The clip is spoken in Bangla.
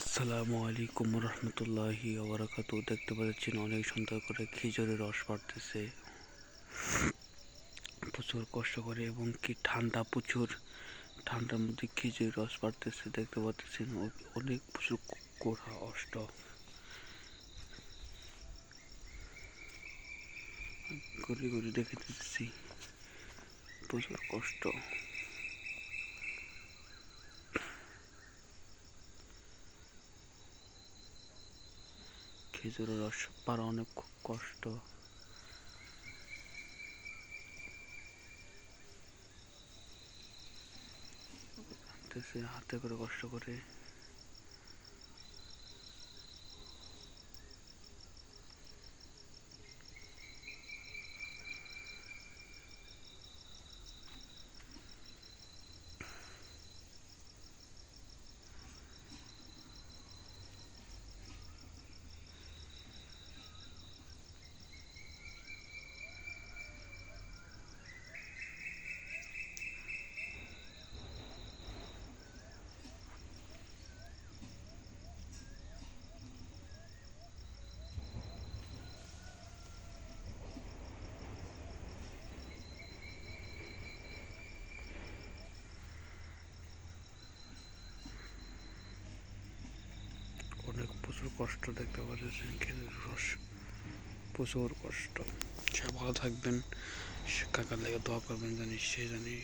আসসালামু আলাইকুম রহমতুল্লাহি ওবরাকাতু দেখতে পাচ্ছেন অনেক সুন্দর করে খেজুরের রস পাড়তেছে প্রচুর কষ্ট করে এবং কি ঠান্ডা, প্রচুর ঠান্ডার মধ্যে খেজুরের রস পাড়তেছে দেখতে পাচ্ছেন অনেক প্রচুর কোড়া অষ্ট। ঘুরে ঘুরে দেখে দিতেছি প্রচুর কষ্ট। খেজুরের রস পাড়া অনেক খুব কষ্ট। হাতে করে কষ্ট করে অনেক প্রচুর কষ্ট দেখতে পাচ্ছেন খেজুর রস, প্রচুর কষ্ট। সে ভালো থাকবেন, কাকার লেগে দোয়া করবেন জানি, সে জানি